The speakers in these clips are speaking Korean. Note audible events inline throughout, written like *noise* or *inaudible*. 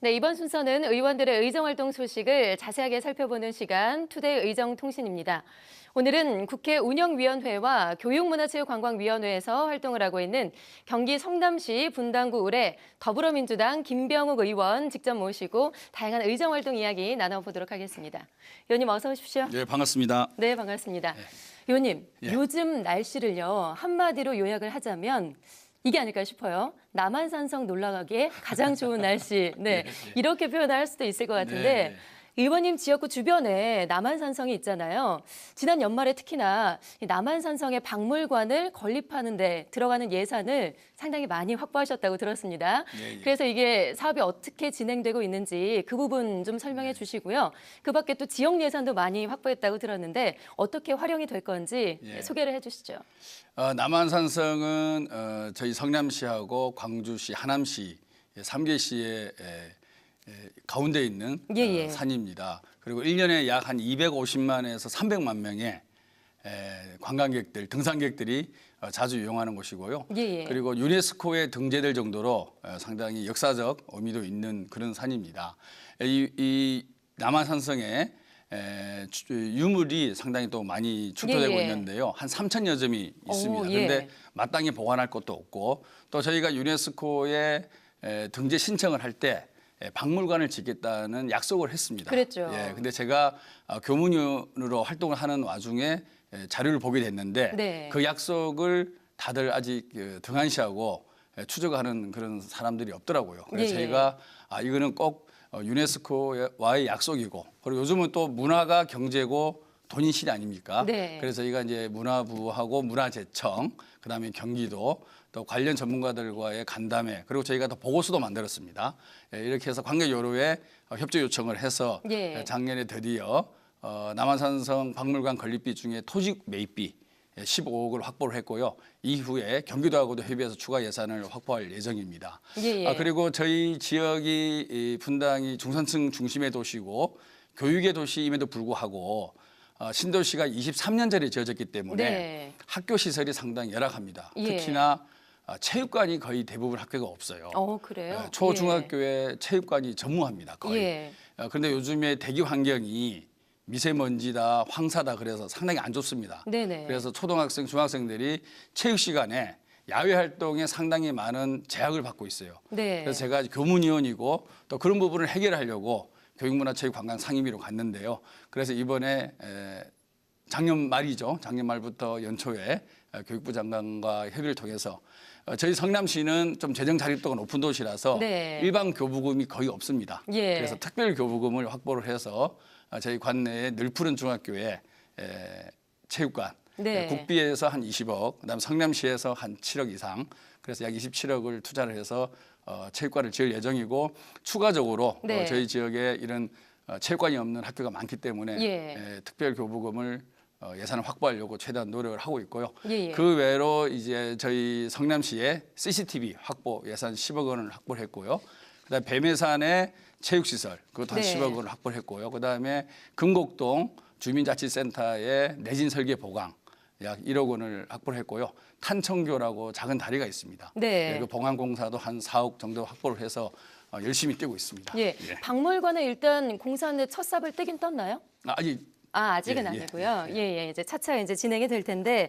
네, 이번 순서는 의원들의 의정활동 소식을 자세하게 살펴보는 시간 투데이 의정통신입니다. 오늘은 국회 운영위원회와 교육문화체육관광위원회에서 활동을 하고 있는 경기 성남시 분당구 의뢰 더불어민주당 김병욱 의원 직접 모시고 다양한 의정활동 이야기 나눠보도록 하겠습니다. 의원님 어서 오십시오. 네, 반갑습니다. 네, 반갑습니다. 의원님, 예. 요즘 날씨를요 한마디로 요약을 하자면 이게 아닐까 싶어요. 남한산성 놀러 가기에 가장 좋은 날씨. 네, 이렇게 표현할 수도 있을 것 같은데 네. 의원님 지역구 주변에 남한산성이 있잖아요. 지난 연말에 특히나 이 남한산성의 박물관을 건립하는 데 들어가는 예산을 상당히 많이 확보하셨다고 들었습니다. 예, 예. 그래서 이게 사업이 어떻게 진행되고 있는지 그 부분 좀 설명해 주시고요. 그 밖에 또 지역 예산도 많이 확보했다고 들었는데 어떻게 활용이 될 건지 예. 소개를 해 주시죠. 어, 남한산성은 어, 저희 성남시하고 광주시, 하남시 예, 3개시의 에, 에, 가운데 있는 예, 예. 어, 산입니다. 그리고 1년에 약 한 250만에서 300만 명의 에, 관광객들, 등산객들이 어, 자주 이용하는 곳이고요. 예, 예. 그리고 유네스코에 등재될 정도로 어, 상당히 역사적 의미도 있는 그런 산입니다. 이, 이 남한산성에 에, 주- 유물이 상당히 또 많이 축소되고 예, 예. 있는데요. 한 3천여 점이 있습니다. 오, 그런데 예. 마땅히 보관할 것도 없고 또 저희가 유네스코에 에, 등재 신청을 할때 박물관을 짓겠다는 약속을 했습니다. 그랬죠. 예, 근데 제가 아, 교문위원으로 활동을 하는 와중에 에, 자료를 보게 됐는데 네. 그 약속을 다들 아직 그 등한시하고 에, 추적하는 그런 사람들이 없더라고요. 그래서 예, 예. 저희가 아, 이거는 꼭 어, 유네스코와의 약속이고 그리고 요즘은 또 문화가 경제고 돈이 실 아닙니까? 네. 그래서 저희가 이제 문화부하고 문화재청 그다음에 경기도 또 관련 전문가들과의 간담회 그리고 저희가 또 보고서도 만들었습니다. 예, 이렇게 해서 관계 요로에 어, 협조 요청을 해서 예. 예, 작년에 드디어 어, 남한산성 박물관 건립비 중에 토지 매입비 예, 15억을 확보를 했고요. 이후에 경기도하고도 협의해서 추가 예산을 확보할 예정입니다. 예, 예. 아, 그리고 저희 지역이 이 분당이 중산층 중심의 도시고 교육의 도시임에도 불구하고 어, 신도시가 23년 전에 지어졌기 때문에 네. 학교 시설이 상당히 열악합니다. 예. 특히나 아, 체육관이 거의 대부분 학교가 없어요. 어, 그래요? 예, 초중학교에 체육관이 전무합니다. 거의. 예. 어, 그런데 요즘에 대기 환경이 미세먼지다, 황사다 그래서 상당히 안 좋습니다. 네네. 그래서 초등학생, 중학생들이 체육 시간에 야외 활동에 상당히 많은 제약을 받고 있어요. 네. 그래서 제가 교문위원이고 또 그런 부분을 해결하려고 교육문화체육관광 상임위로 갔는데요. 그래서 이번에 에, 작년 말이죠. 작년 말부터 연초에 어, 교육부 장관과 협의를 통해서 어, 저희 성남시는 좀 재정 자립도가 높은 도시라서 네. 일반 교부금이 거의 없습니다. 예. 그래서 특별 교부금을 확보를 해서 어, 저희 관내에 늘푸른 중학교에 에, 체육관 네. 국비에서 한 20억, 그다음 성남시에서 한 7억 이상, 그래서 약 27억을 투자를 해서 어, 체육관을 지을 예정이고 추가적으로 네. 어, 저희 지역에 이런 어, 체육관이 없는 학교가 많기 때문에 예. 에, 특별 교부금을 어, 예산을 확보하려고 최대한 노력을 하고 있고요. 예, 예. 그 외로 이제 저희 성남시에 CCTV 확보 예산 10억 원을 확보를 했고요. 그다음 뱀해산에 체육시설 그것도 한 네. 10억 원을 확보를 했고요. 그다음에 금곡동 주민자치센터의 내진 설계 보강 약 1억 원을 확보를 했고요. 탄청교라고 작은 다리가 있습니다. 네. 예, 그 봉안공사도 한 4억 정도 확보를 해서 어, 열심히 뛰고 있습니다. 예. 박물관에 일단 공사는 첫 삽을 떼긴 떴나요? 아, 아직 아, 아직은 예, 예, 아니고요. 예, 예. 이제 차차 이제 진행이 될 텐데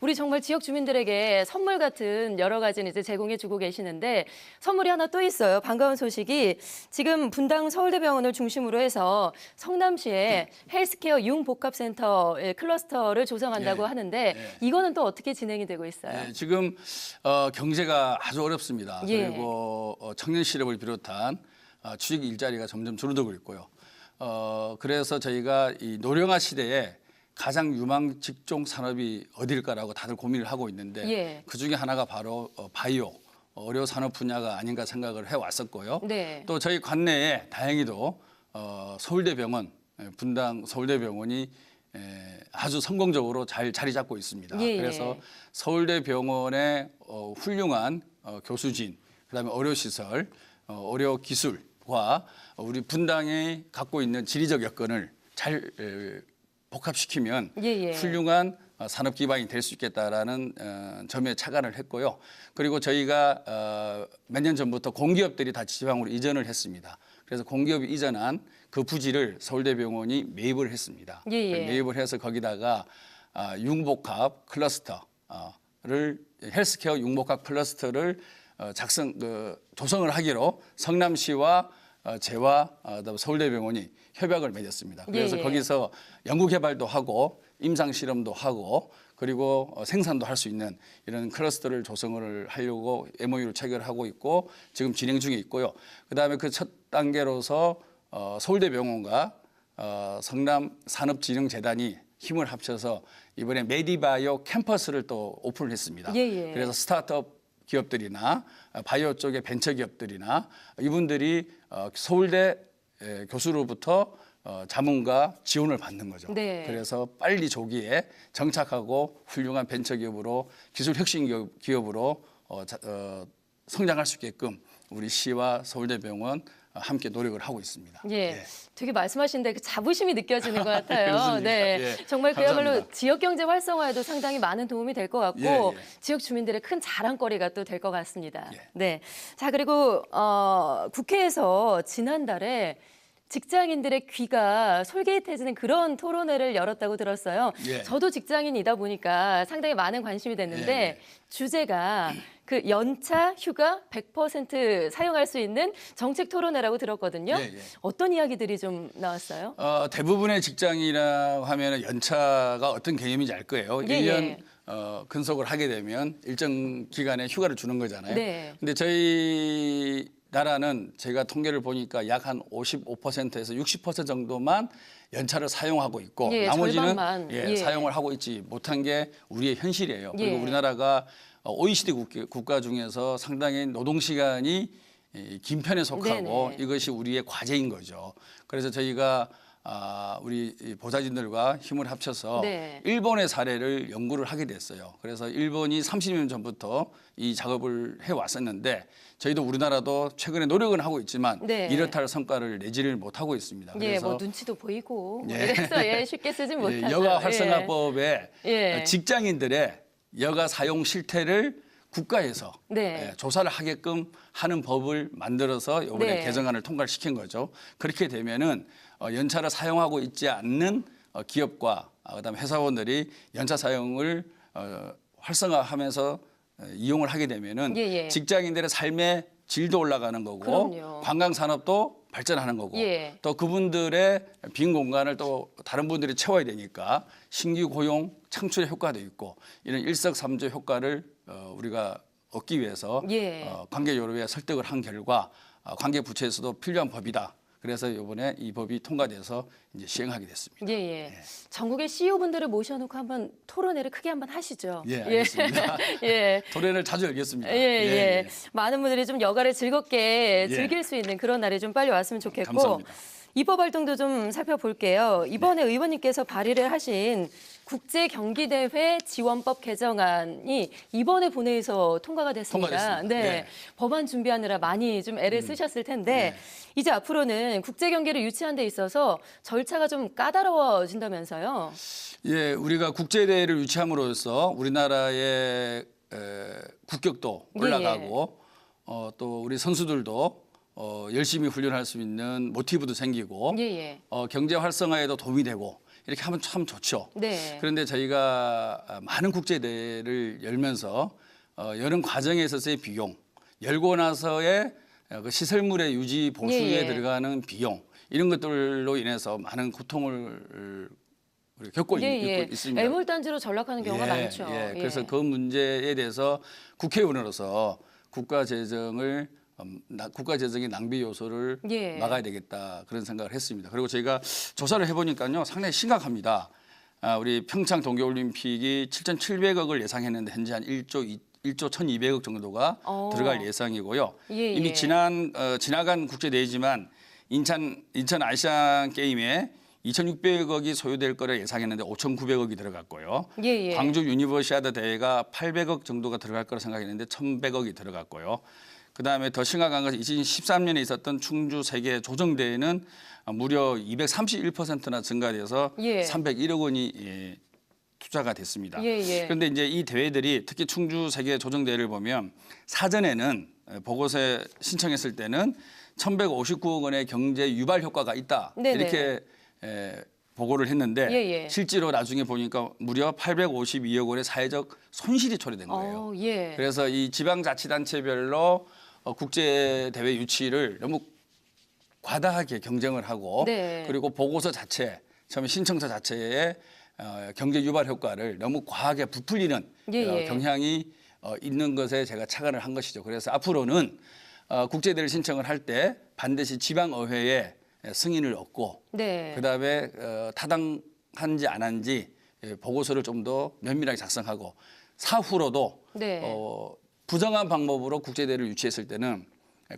우리 정말 지역 주민들에게 선물 같은 여러 가지는 이제 제공해 주고 계시는데 선물이 하나 또 있어요. 반가운 소식이 지금 분당 서울대병원을 중심으로 해서 성남시에 헬스케어 융복합센터 예, 클러스터를 조성한다고 예, 하는데 예. 이거는 또 어떻게 진행이 되고 있어요? 예, 지금 어, 경제가 아주 어렵습니다. 예. 그리고 어, 청년 실업을 비롯한 어, 취직 일자리가 점점 줄어들고 있고요. 어, 그래서 저희가 이 노령화 시대에 가장 유망 직종 산업이 어딜까라고 다들 고민을 하고 있는데 예. 그 중에 하나가 바로 어, 바이오 어려 산업 분야가 아닌가 생각을 해 왔었고요. 네. 또 저희 관내에 다행히도 어, 서울대병원 예, 분당 서울대병원이 에, 아주 성공적으로 잘 자리 잡고 있습니다. 예, 예. 그래서 서울대병원의 어, 훌륭한 어, 교수진, 그다음에 의료시설, 어, 의료기술 과 우리 분당이 갖고 있는 지리적 여건을 잘 에, 복합시키면 예, 예. 훌륭한 어, 산업 기반이 될 수 있겠다라는 어, 점에 착안을 했고요. 그리고 저희가 어, 몇년 전부터 공기업들이 다 지방으로 이전을 했습니다. 그래서 공기업이 이전한 그 부지를 서울대병원이 매입을 했습니다. 예, 예. 매입을 해서 거기다가 아, 융복합 클러스터를 헬스케어 융복합 클러스터를 어, 작성 그, 조성을 하기로 성남시와 어, 제와 어, 그다음에 서울대병원이 협약을 맺었습니다. 그래서 예, 예. 거기서 연구 개발도 하고 임상 실험도 하고 그리고 어, 생산도 할 수 있는 이런 클러스터를 조성을 하려고 MOU를 체결하고 있고 지금 진행 중에 있고요. 그다음에 그 첫 단계로서 어, 서울대병원과 어, 성남 산업진흥재단이 힘을 합쳐서 이번에 메디바이오 캠퍼스를 또 오픈을 했습니다. 예, 예. 그래서 스타트업 기업들이나 어, 바이오 쪽의 벤처 기업들이나 이분들이 어, 서울대 에, 교수로부터 어, 자문과 지원을 받는 거죠. 네. 그래서 빨리 조기에 정착하고 훌륭한 벤처 기업으로 기술 혁신 기업, 기업으로 어, 자, 어, 성장할 수 있게끔 우리 시와 서울대병원 어, 함께 노력을 하고 있습니다. 예. 되게 말씀하시는데 그 자부심이 느껴지는 것 같아요. *laughs* 네. 예. 정말 그야말로 감사합니다. 지역 경제 활성화에도 상당히 많은 도움이 될 것 같고 예, 예. 지역 주민들의 큰 자랑거리가 또 될 것 같습니다. 예. 네. 자, 그리고 어, 국회에서 지난달에 직장인들의 귀가 솔깃해지는 그런 토론회를 열었다고 들었어요. 예. 저도 직장인이다 보니까 상당히 많은 관심이 됐는데 예, 예. 주제가 *clears throat* 그 연차 휴가 100% 사용할 수 있는 정책 토론회라고 들었거든요. 예, 예. 어떤 이야기들이 좀 나왔어요? 어, 대부분의 직장이라 하면 연차가 어떤 개념인지 알 거예요. 예, 일년 예. 어, 근속을 하게 되면 일정 기간에 휴가를 주는 거잖아요. 네. 근데 저희 나라는 제가 통계를 보니까 약 한 55%에서 60% 정도만 연차를 사용하고 있고 예, 나머지는. 예, 예. 사용을 하고 있지 못한 게 우리의 현실이에요. 그리고 예. 우리나라가 OECD 국가, 국가 중에서 상당히 노동 시간이 이, 긴 편에 속하고 네네. 이것이 우리의 과제인 거죠. 그래서 저희가 아, 우리 이 보좌진들과 힘을 합쳐서 네. 일본의 사례를 연구를 하게 됐어요. 그래서 일본이 30년 전부터 이 작업을 해 왔었는데 저희도 우리나라도 최근에 노력은 하고 있지만 네. 이렇다 할 성과를 내지를 못하고 있습니다. 예, 그래서 뭐 눈치도 보이고 뭐 예. 이래서 예, 쉽게 쓰지 *laughs* 예, 못하죠. 여가 활성화법에 예. 직장인들의 여가 사용 실태를 국가에서 네. 예, 조사를 하게끔 하는 법을 만들어서 이번에 네. 개정안을 통과를 시킨 거죠. 그렇게 되면은 어, 연차를 사용하고 있지 않는 어, 기업과 아, 그다음에 회사원들이 연차 사용을 어, 활성화하면서 어, 이용을 하게 되면은 예, 예. 직장인들의 삶의 질도 올라가는 거고 그럼요. 관광 산업도 발전하는 거고 예. 또 그분들의 빈 공간을 또 다른 분들이 채워야 되니까 신규 고용 창출의 효과도 있고 이런 일석삼조 효과를 어, 우리가 얻기 위해서 예. 어, 관계요로에 설득을 한 결과 어, 관계 부처에서도 필요한 법이다. 그래서 이번에 이 법이 통과돼서 이제 시행하게 됐습니다. 예, 예. 전국의 CEO분들을 모셔놓고 한번 토론회를 크게 한번 하시죠. 예, 알겠습니다. *laughs* 예. 토론을 자주 열겠습니다. 예, 예, 많은 분들이 좀 여가를 즐겁게 예. 즐길 수 있는 그런 날이 좀 빨리 왔으면 좋겠고 감사합니다. 입법 활동도 좀 살펴볼게요. 이번에 의원님께서 발의를 하신 국제 경기 대회 지원법 개정안이 이번에 본회의에서 통과가 됐습니다. 통과됐습니다. 네. 네. 음. 법안 준비하느라 많이 좀 애를 쓰셨을 텐데 이제 앞으로는 국제 경기를 유치한 데 있어서 절차가 좀 까다로워진다면서요. 예, 우리가 국제 대회를 유치함으로써 우리나라의 에, 국격도 예, 올라가고 어, 또 우리 선수들도 어, 열심히 훈련할 수 있는 모티브도 생기고 예, 예. 어, 경제 활성화에도 도움이 되고 이렇게 하면 참 좋죠. 네. 그런데 저희가 많은 국제 대회를 열면서 어, 여는 과정에 있어서의 비용, 열고 나서의 어, 그 시설물의 유지 보수에 예, 예. 들어가는 비용 이런 것들로 인해서 많은 고통을 겪고 예, 있, 예. 있습니다. 애물단지로 전락하는 경우가 예, 많죠. 예. 그래서 그 문제에 대해서 국회의원으로서 국가 재정을 국가 재정의 낭비 요소를 예. 막아야 되겠다 그런 생각을 했습니다. 그리고 저희가 조사를 해보니까요 상당히 심각합니다. 아, 우리 평창 동계올림픽이 7,700억을 예상했는데 현재 한 1조 2, 1조 1,200억 정도가 어. 들어갈 예상이고요. 예, 이미 예. 지난 어, 지나간 국제 대회지만 인천 인천 아시안 게임에 2,600억이 소요될 거라 예상했는데 5,900억이 들어갔고요. 예, 예. 광주 유니버시아드 대회가 800억 정도가 들어갈 거라 생각했는데 1,100억이 들어갔고요. 그다음에 더 심각한 것은 2013년에 있었던 충주 세계 조정 대회는 무려 231%나 증가돼서 예. 301억 원이 예, 투자가 됐습니다. 예, 예. 그런데 이제 이 대회들이 특히 충주 세계 조정 대회를 보면 사전에는 보고서에 신청했을 때는 1,159억 원의 경제 유발 효과가 있다. 네네. 이렇게 에, 보고를 했는데 예, 예. 실제로 나중에 보니까 무려 852억 원의 사회적 손실이 초래된 거예요. 어, 예. 그래서 이 지방자치단체별로 어, 국제 대회 유치를 너무 과다하게 경쟁을 하고 네. 그리고 보고서 자체 처음에 신청서 자체에 어, 경제 유발 효과를 너무 과하게 부풀리는 예, 어, 예. 경향이 어, 있는 것에 제가 착안을 한 것이죠. 그래서 앞으로는 어, 국제대회를 신청을 할 때 반드시 지방의회의 승인을 얻고 네. 그다음에 어, 타당한지 안 한지 예, 보고서를 좀 더 면밀하게 작성하고 사후로도 네. 어, 부정한 방법으로 국제대회를 유치했을 때는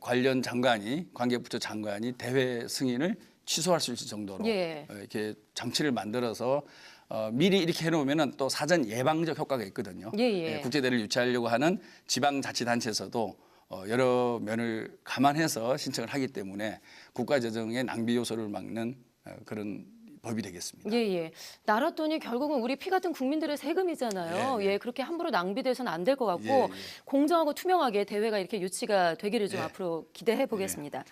관련 장관이 관계부처 장관이 대회 승인을 취소할 수 있을 정도로 예. 어, 이렇게 장치를 만들어서 어, 미리 이렇게 해놓으면 또 사전 예방적 효과가 있거든요. 예, 예. 국제대회를 유치하려고 하는 지방자치단체에서도 어, 여러 면을 감안해서 신청을 하기 때문에 국가재정의 낭비 요소를 막는 어, 그런 법이 되겠습니다. 예, 예. 나라 돈이 결국은 우리 피 같은 국민들의 세금이잖아요. 예, 예. 예, 그렇게 함부로 낭비돼서는 안 될 것 같고 예, 예. 공정하고 투명하게 대회가 이렇게 유치가 되기를 좀 예. 앞으로 기대해 보겠습니다.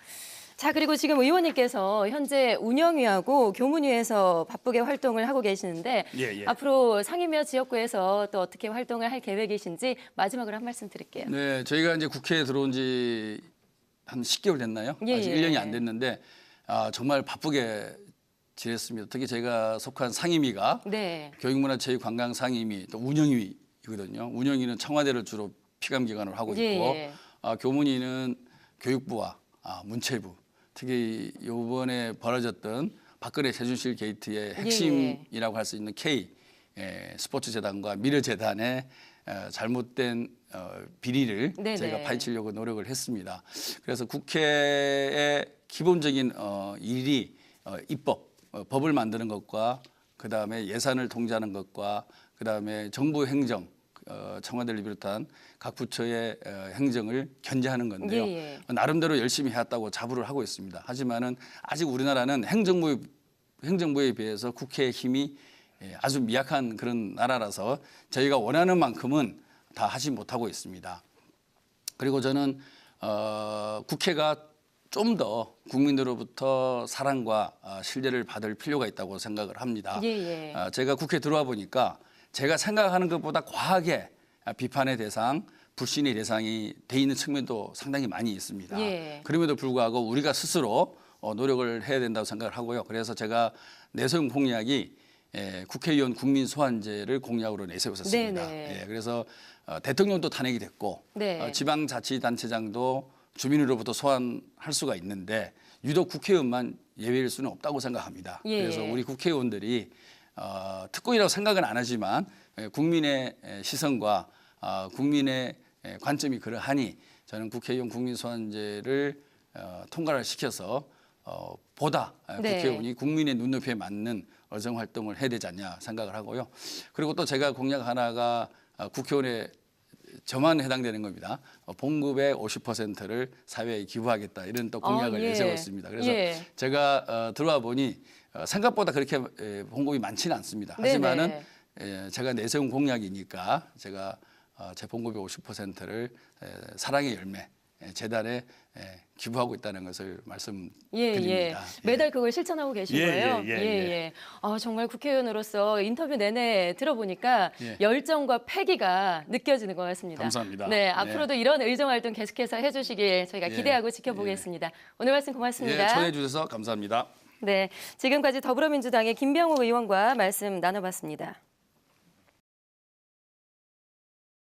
자, 그리고 지금 의원님께서 현재 운영위하고 교문위에서 바쁘게 활동을 하고 계시는데 예, 예. 앞으로 상임위와 지역구에서 또 어떻게 활동을 할 계획이신지 마지막으로 한 말씀 드릴게요. 네, 저희가 이제 국회에 들어온 지 한 10개월 됐나요? 예, 아직 예. 1년이 안 됐는데 아, 정말 바쁘게 지냈습니다. 특히 제가 속한 상임위가 네. 교육문화체육관광 상임위 또 운영위이거든요. 운영위는 청와대를 주로 피감 기관으로 하고 있고 예, 예. 아, 교문위는 교육부와 아, 문체부 특히 이번에 벌어졌던 박근혜 최순실 게이트의 핵심이라고 할 수 있는 K 예, 스포츠 재단과 미르 재단의 어, 잘못된 어, 비리를 네네. 저희가 파헤치려고 노력을 했습니다. 그래서 국회의 기본적인 어, 일이 어, 입법, 어, 법을 만드는 것과 그 다음에 예산을 통제하는 것과 그 다음에 정부 행정, 어, 청와대를 비롯한 각 부처의 어, 행정을 견제하는 건데요. 예, 예. 나름대로 열심히 해왔다고 자부를 하고 있습니다. 하지만은 아직 우리나라는 행정부 행정부에 비해서 국회의 힘이 예, 아주 미약한 그런 나라라서 저희가 원하는 만큼은 다 하지 못하고 있습니다. 그리고 저는 어, 국회가 좀 더 국민들로부터 사랑과 어, 신뢰를 받을 필요가 있다고 생각을 합니다. 예, 예. 어, 제가 국회 들어와 보니까 제가 생각하는 것보다 과하게 비판의 대상, 불신의 대상이 돼 있는 측면도 상당히 많이 있습니다. 예. 그럼에도 불구하고 우리가 스스로 어, 노력을 해야 된다고 생각을 하고요. 그래서 제가 내세운 공약이 예, 국회의원 국민 소환제를 공약으로 내세웠었습니다. 네네. 예, 그래서 어, 대통령도 탄핵이 됐고 네. 어, 지방자치단체장도 주민으로부터 소환할 수가 있는데 유독 국회의원만 예외일 수는 없다고 생각합니다. 예, 그래서 예. 우리 국회의원들이 어, 특권이라고 생각은 안 하지만 예, 국민의 예, 시선과 어, 국민의 예, 관점이 그러하니 저는 국회의원 국민소환제를 어, 통과를 시켜서 어, 보다 어, 네. 국회의원이 국민의 눈높이에 맞는 어정 활동을 해야 되지 않냐 생각을 하고요. 그리고 또 제가 공약 하나가 어, 국회의원의 저만 해당되는 겁니다. 어, 봉급의 50%를 사회에 기부하겠다 이런 또 공약을 아, 예. 내세웠습니다. 그래서 예. 제가 어, 들어와 보니 어, 생각보다 그렇게 에, 봉급이 많지는 않습니다. 네네. 하지만은 에, 제가 내세운 공약이니까 제가 어, 제 봉급의 50%를 에, 사랑의 열매 에, 재단에 에, 기부하고 있다는 것을 예, 말씀드립니다. 예. 매달 그걸 실천하고 계신 예, 거예요? 예, 예, 예. 아, 정말 국회의원으로서 인터뷰 내내 들어보니까 예. 열정과 패기가 느껴지는 것 같습니다. 감사합니다. 네, 네. 앞으로도 이런 의정 활동 계속해서 해주시길 저희가 예, 기대하고 지켜보겠습니다. 오늘 말씀 고맙습니다. 예, 초대해 주셔서 감사합니다. 네, 지금까지 더불어민주당의 김병욱 의원과 말씀 나눠봤습니다.